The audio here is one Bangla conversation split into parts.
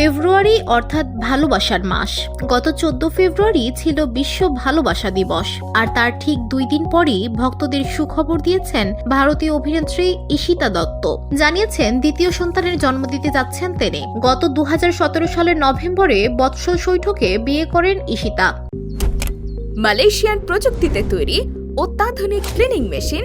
ফেব্রুয়ারি অর্থাৎ ভালোবাসার মাস। গত চোদ্দ ফেব্রুয়ারি ছিল বিশ্ব ভালোবাসা দিবস। আর তার ঠিক দুই দিন পরই ভক্তদের সুখবর দিয়েছেন ভারতীয় অভিনেত্রী ঈশিতা দত্ত। জানিয়েছেন, দ্বিতীয় সন্তানের জন্ম দিতে যাচ্ছেন তিনি। গত দু হাজার সতেরো সালের নভেম্বরে বৎসল শৈঠকে বিয়ে করেন ঈশিতা। মালয়েশিয়ান প্রযুক্তিতে তৈরি অত্যাধুনিক cleaning machine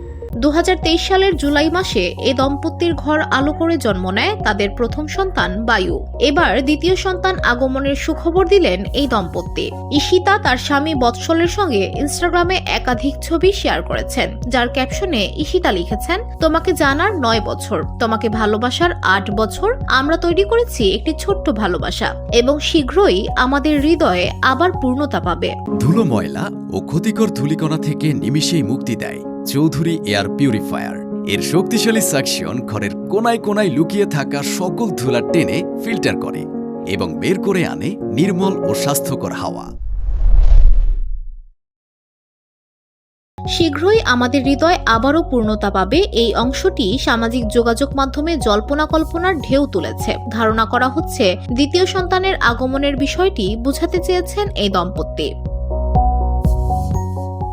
দু হাজার তেইশ সালের জুলাই মাসে এ দম্পতির ঘর আলো করে জন্ম নেয় তাদের প্রথম সন্তান বায়ু। এবার দ্বিতীয় সন্তান আগমনের সুখবর দিলেন এই দম্পতি। ঈশিতা তার স্বামী বৎসলের সঙ্গে ইনস্টাগ্রামে একাধিক ছবি শেয়ার করেছেন, যার ক্যাপশনে ঈশিতা লিখেছেন, তোমাকে জানার নয় বছর, তোমাকে ভালোবাসার আট বছর, আমরা তৈরি করেছি একটি ছোট্ট ভালোবাসা, এবং শীঘ্রই আমাদের হৃদয়ে আবার পূর্ণতা পাবে। ধুলো ময়লা ও ক্ষতিকর ধূলিকণা থেকে নিমিষেই মুক্তি দেয়। Chowdhury air purifier. এর শক্তিশালী সাকশন ঘরের কোনায় কোনায় লুকিয়ে থাকা সকল ধুলা টেনে ফিল্টার করে এবং বের করে আনে নির্মল ও স্বাস্থ্যকর হাওয়া। শীঘ্রই আমাদের হৃদয় আবারও পূর্ণতা পাবে। এই অংশটি সামাজিক যোগাযোগ মাধ্যমে জল্পনা কল্পনার ঢেউ তুলেছে। ধারণা করা হচ্ছে, দ্বিতীয় সন্তানের আগমনের বিষয়টি বোঝাতে চেয়েছেন এই দম্পতি।